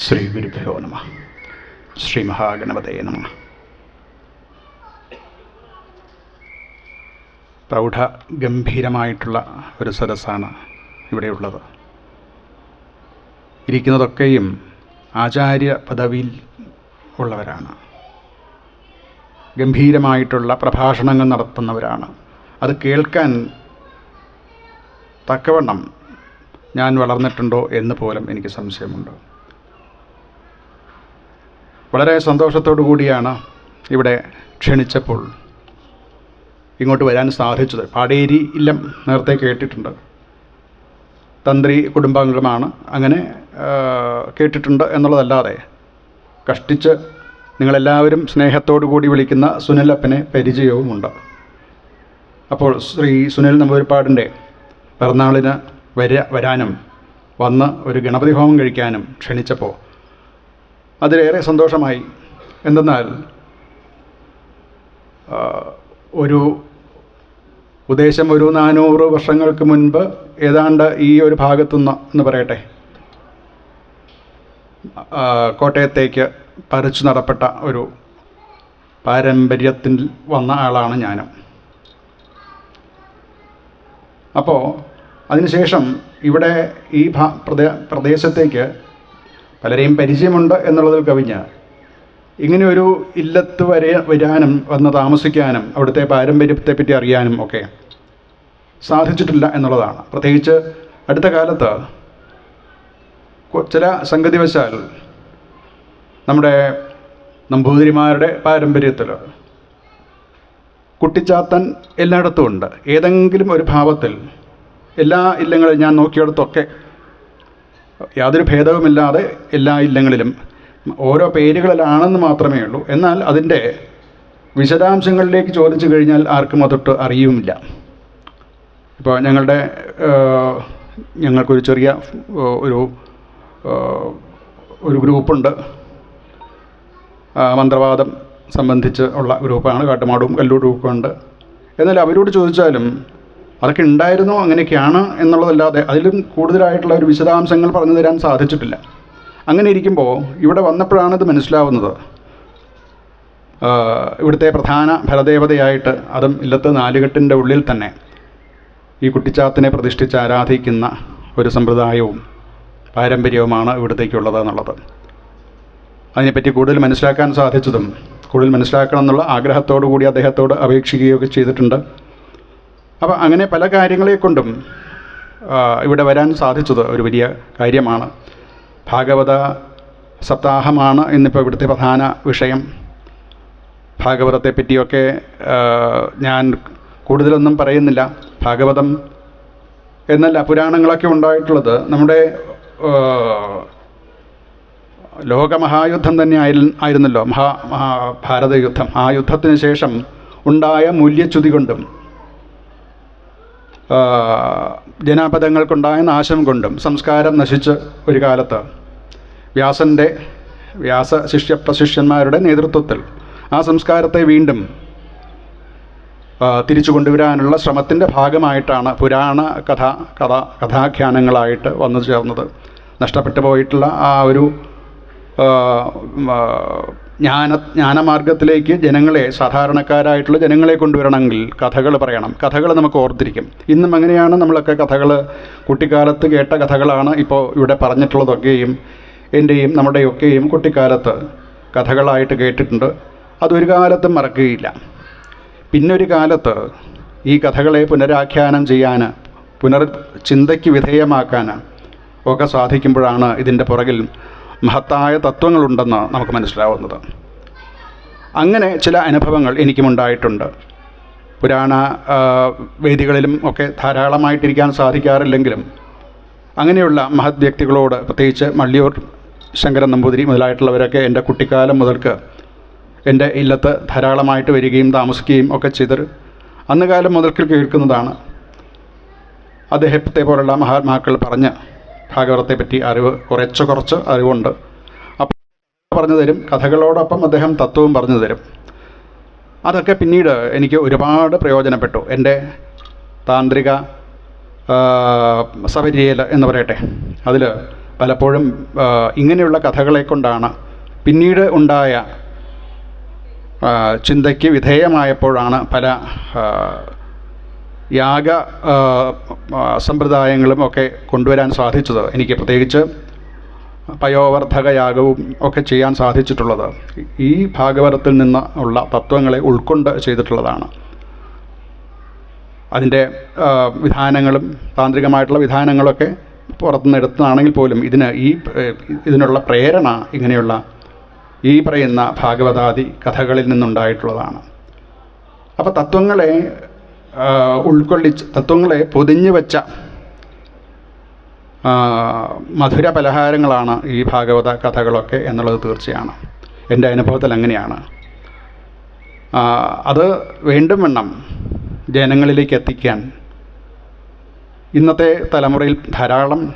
ശ്രീ ഗുരുഭ്യോ നമ. ശ്രീ മഹാഗണപതയെ നമ. പ്രൗഢ ഗംഭീരമായിട്ടുള്ള ഒരു സദസ്സാണ് ഇവിടെയുള്ളത്. ഇരിക്കുന്നതൊക്കെയും ആചാര്യ പദവിയിൽ ഉള്ളവരാണ്. ഗംഭീരമായിട്ടുള്ള പ്രഭാഷണങ്ങൾ നടത്തുന്നവരാണ്. അത് കേൾക്കാൻ തക്കവണ്ണം ഞാൻ വളർന്നിട്ടുണ്ടോ എന്ന് പോലും എനിക്ക് സംശയമുണ്ട്. വളരെ സന്തോഷത്തോടു കൂടിയാണ് ഇവിടെ ക്ഷണിച്ചപ്പോൾ ഇങ്ങോട്ട് വരാൻ സാധിച്ചത്. പാടേരി ഇല്ലം നേരത്തെ കേട്ടിട്ടുണ്ട്. തന്ത്രി കുടുംബാംഗമാണ് അങ്ങനെ കേട്ടിട്ടുണ്ട് എന്നുള്ളതല്ലാതെ കഷ്ടിച്ച് നിങ്ങളെല്ലാവരും സ്നേഹത്തോടു കൂടി വിളിക്കുന്ന സുനിലപ്പനെ പരിചയവുമുണ്ട്. അപ്പോൾ ശ്രീ സുനിൽ നമ്പൂരിപ്പാടിന്റെ പിറന്നാളിന് വര വരാനും വന്ന് ഒരു ഗണപതി ഹോമം കഴിക്കാനും ക്ഷണിച്ചപ്പോൾ അതിലേറെ സന്തോഷമായി. എന്തെന്നാൽ ഒരു ഉദ്ദേശം ഒരു നാനൂറ് വർഷങ്ങൾക്ക് മുൻപ് ഏതാണ്ട് ഈ ഒരു ഭാഗത്തുനിന്ന് എന്ന് പറയട്ടെ. കോട്ടയത്തേക്ക് പറിച്ചു നടപ്പെട്ട ഒരു പാരമ്പര്യത്തിൽ വന്ന ആളാണ് ഞാനും. അപ്പോൾ അതിനുശേഷം ഇവിടെ ഈ പ്രദേശത്തേക്ക് പലരെയും പരിചയമുണ്ട് എന്നുള്ളതിൽ കവിഞ്ഞ. ഇങ്ങനെ ഒരു ഇല്ലത്ത് വരെ വരാനും വന്ന് താമസിക്കാനും അവിടുത്തെ പാരമ്പര്യത്തെപ്പറ്റി അറിയാനും ഒക്കെ സാധിച്ചിട്ടില്ല എന്നുള്ളതാണ്. പ്രത്യേകിച്ച് അടുത്ത കാലത്ത് ചില സംഗതിവശാൽ നമ്മുടെ നമ്പൂതിരിമാരുടെ പാരമ്പര്യത്തിൽ കുട്ടിച്ചാത്തൻ എല്ലായിടത്തും ഉണ്ട്. ഏതെങ്കിലും ഒരു ഭാവത്തിൽ എല്ലാ ഇല്ലങ്ങളും ഞാൻ നോക്കിയിടത്തൊക്കെ യാതൊരു ഭേദവുമില്ലാതെ എല്ലാ ഇല്ലങ്ങളിലും ഓരോ പേരുകളിലാണെന്ന് മാത്രമേ ഉള്ളൂ. എന്നാൽ അതിന്റെ വിശദാംശങ്ങളിലേക്ക് ചോദിച്ചു കഴിഞ്ഞാൽ ആർക്കും അതൊട്ട് അറിയുമില്ല. ഇപ്പോൾ ഞങ്ങളുടെ ഞങ്ങൾക്കൊരു ചെറിയ ഒരു ഒരു ഗ്രൂപ്പുണ്ട്. മന്ത്രവാദം സംബന്ധിച്ച് ഉള്ള ഗ്രൂപ്പാണ്. കാട്ടുമാടും കല്ലൂർ ഗ്രൂപ്പുണ്ട് എന്നാൽ അവരോട് ചോദിച്ചാലും അതൊക്കെ ഉണ്ടായിരുന്നു? അങ്ങനെയൊക്കെയാണ് എന്നുള്ളതല്ലാതെ അതിലും കൂടുതലായിട്ടുള്ള ഒരു വിശദാംശങ്ങൾ പറഞ്ഞു തരാൻ സാധിച്ചിട്ടില്ല. അങ്ങനെ ഇരിക്കുമ്പോൾ ഇവിടെ വന്നപ്പോഴാണ് ഇത് മനസ്സിലാവുന്നത്. ഇവിടുത്തെ പ്രധാന ഫലദേവതയായിട്ട് അതും ഇല്ലത്ത് നാലുകെട്ടിന്റെ ഉള്ളിൽ തന്നെ ഈ കുട്ടിച്ചാത്തിനെ പ്രതിഷ്ഠിച്ച് ആരാധിക്കുന്ന ഒരു സമ്പ്രദായവും പാരമ്പര്യവുമാണ് ഇവിടത്തേക്കുള്ളത് എന്നുള്ളത്. അതിനെപ്പറ്റി കൂടുതൽ മനസ്സിലാക്കാൻ സാധിച്ചതും കൂടുതൽ മനസ്സിലാക്കണം എന്നുള്ള ആഗ്രഹത്തോടു കൂടി അദ്ദേഹത്തോട് അപേക്ഷിക്കുകയൊക്കെ ചെയ്തിട്ടുണ്ട്. അപ്പോൾ അങ്ങനെ പല കാര്യങ്ങളെ കൊണ്ടും ഇവിടെ വരാൻ സാധിച്ചത് ഒരു വലിയ കാര്യമാണ്. ഭാഗവത സപ്താഹമാണ് ഇന്നിപ്പോൾ ഇവിടുത്തെ പ്രധാന വിഷയം. ഭാഗവതത്തെ പറ്റിയൊക്കെ ഞാൻ കൂടുതലൊന്നും പറയുന്നില്ല. ഭാഗവതം എന്നല്ല പുരാണങ്ങളൊക്കെ ഉണ്ടായിട്ടുള്ളത് നമ്മുടെ ലോകമഹായുദ്ധം തന്നെ ആയിരു- ആയിരുന്നല്ലോ. മഹാ മഹാഭാരത യുദ്ധം ആ യുദ്ധത്തിന് ശേഷം ഉണ്ടായ മൂല്യച്യുതി കൊണ്ടും ജനാപദങ്ങൾക്കുണ്ടായ നാശം കൊണ്ടും സംസ്കാരം നശിച്ച് ഒരു കാലത്ത് വ്യാസന്റെ വ്യാസ ശിഷ്യ പ്രശിഷ്യന്മാരുടെ നേതൃത്വത്തിൽ ആ സംസ്കാരത്തെ വീണ്ടും തിരിച്ചു കൊണ്ടുവരാനുള്ള ശ്രമത്തിന്റെ ഭാഗമായിട്ടാണ് പുരാണ കഥ കഥ കഥാഖ്യാനങ്ങളായിട്ട് വന്നു ചേർന്നത്. നഷ്ടപ്പെട്ടു പോയിട്ടുള്ള ആ ഒരു ജ്ഞാന ജ്ഞാനമാർഗത്തിലേക്ക് ജനങ്ങളെ സാധാരണക്കാരായിട്ടുള്ള ജനങ്ങളെ കൊണ്ടുവരണമെങ്കിൽ കഥകൾ പറയണം. കഥകൾ നമുക്ക് ഓർത്തിരിക്കും. ഇന്നും അങ്ങനെയാണ് നമ്മളൊക്കെ കഥകൾ കുട്ടിക്കാലത്ത് കേട്ട കഥകളാണ് ഇപ്പോൾ ഇവിടെ പറഞ്ഞിട്ടുള്ളതൊക്കെയും എന്റെയും നമ്മുടെയൊക്കെയും കുട്ടിക്കാലത്ത് കഥകളായിട്ട് കേട്ടിട്ടുണ്ട്. അതൊരു കാലത്തും മറക്കുകയില്ല. പിന്നൊരു കാലത്ത് ഈ കഥകളെ പുനരാഖ്യാനം ചെയ്യാൻ പുനർ ചിന്തയ്ക്ക് വിധേയമാക്കാൻ ഒക്കെ സാധിക്കുമ്പോഴാണ് ഇതിന്റെ പുറകിൽ മഹത്തായ തത്വങ്ങളുണ്ടെന്ന് നമുക്ക് മനസ്സിലാവുന്നത്. അങ്ങനെ ചില അനുഭവങ്ങൾ എനിക്കുമുണ്ടായിട്ടുണ്ട്. പുരാണ വേദികളിലും ഒക്കെ ധാരാളമായിട്ടിരിക്കാൻ സാധിക്കാറില്ലെങ്കിലും അങ്ങനെയുള്ള മഹത് വ്യക്തികളോട് പ്രത്യേകിച്ച് മള്ളിയൂർ ശങ്കരൻ നമ്പൂതിരി മുതലായിട്ടുള്ളവരൊക്കെ എന്റെ കുട്ടിക്കാലം മുതൽക്ക് എന്റെ ഇല്ലത്ത് ധാരാളമായിട്ട് വരികയും താമസിക്കുകയും ഒക്കെ ചെയ്തർ അന്ന് കാലം മുതൽക്ക് കേൾക്കുന്നതാണ്. അദ്ദേഹത്തെ പോലുള്ള മഹാത്മാക്കൾ പറഞ്ഞ് ഭാഗവതത്തെ പറ്റി അറിവ് കുറച്ച് കുറച്ച് അറിവുണ്ട്. അപ്പോൾ പറഞ്ഞു തരും. കഥകളോടൊപ്പം അദ്ദേഹം തത്വവും പറഞ്ഞു തരും. അതൊക്കെ പിന്നീട് എനിക്ക് ഒരുപാട് പ്രയോജനപ്പെട്ടു. എന്റെ താന്ത്രിക സപര്യയിൽ എന്ന് പറയട്ടെ. അതിൽ പലപ്പോഴും ഇങ്ങനെയുള്ള കഥകളെ കൊണ്ടാണ് പിന്നീട് ഉണ്ടായ ചിന്തയ്ക്ക് വിധേയമായപ്പോഴാണ് പല യാഗ സമ്പ്രദായങ്ങളും ഒക്കെ കൊണ്ടുവരാൻ സാധിച്ചത് എനിക്ക് പ്രത്യേകിച്ച് പയോവർദ്ധക യാഗവും ഒക്കെ ചെയ്യാൻ സാധിച്ചിട്ടുള്ളത്. ഈ ഭാഗവതത്തിൽ നിന്ന് ഉള്ള തത്വങ്ങളെ ഉൾക്കൊണ്ട് ചെയ്തിട്ടുള്ളതാണ്. അതിന്റെ വിധാനങ്ങളും താന്ത്രികമായിട്ടുള്ള വിധാനങ്ങളൊക്കെ പുറത്തുനിന്ന് എടുത്തതാണെങ്കിൽ പോലും ഇതിന് ഈ ഇതിനുള്ള പ്രേരണ ഇങ്ങനെയുള്ള ഈ പറയുന്ന ഭാഗവതാദി കഥകളിൽ നിന്നുണ്ടായിട്ടുള്ളതാണ്. അപ്പോൾ തത്വങ്ങളെ ഉൾക്കൊള്ളിച്ച് തത്വങ്ങളെ പൊതിഞ്ഞു വെച്ച മധുര പലഹാരങ്ങളാണ് ഈ ഭാഗവത കഥകളൊക്കെ എന്നുള്ളത് തീർച്ചയാണ്. എന്റെ അനുഭവത്തിൽ അങ്ങനെയാണ്. അത് വേണ്ടും വണ്ണം ജനങ്ങളിലേക്ക് എത്തിക്കാൻ ഇന്നത്തെ തലമുറയിൽ ധാരാളം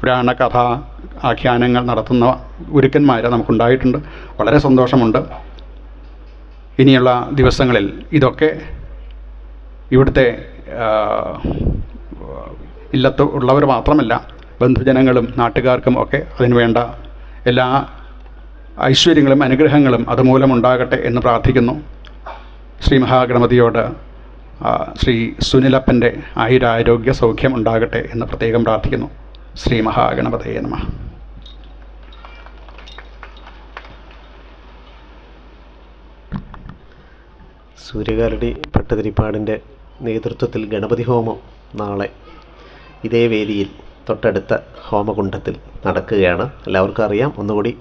പുരാണ കഥ ആഖ്യാനങ്ങൾ നടത്തുന്ന ഗുരുക്കന്മാർ നമുക്കുണ്ടായിട്ടുണ്ട്. വളരെ സന്തോഷമുണ്ട്. ഇനിയുള്ള ദിവസങ്ങളിൽ ഇതൊക്കെ ഇവിടുത്തെ ഇല്ലത്ത് ഉള്ളവർ മാത്രമല്ല ബന്ധുജനങ്ങളും നാട്ടുകാർക്കും ഒക്കെ അതിന് വേണ്ട എല്ലാ ഐശ്വര്യങ്ങളും അനുഗ്രഹങ്ങളും അതുമൂലമുണ്ടാകട്ടെ എന്ന് പ്രാർത്ഥിക്കുന്നു. ശ്രീ മഹാഗണപതിയോട് ശ്രീ സുനിലപ്പന്റെ ആയുരാരോഗ്യ സൗഖ്യം ഉണ്ടാകട്ടെ എന്ന് പ്രത്യേകം പ്രാർത്ഥിക്കുന്നു. ശ്രീ മഹാഗണപതയെ നമ. സൂര്യകാരുടെ ഭട്ടതിരിപ്പാടിന്റെ നേതൃത്വത്തിൽ ഗണപതി ഹോമം നാളെ ഇതേ വേദിയിൽ തൊട്ടടുത്ത ഹോമകുണ്ഡത്തിൽ നടക്കുകയാണ്. എല്ലാവർക്കും അറിയാം. ഒന്നുകൂടി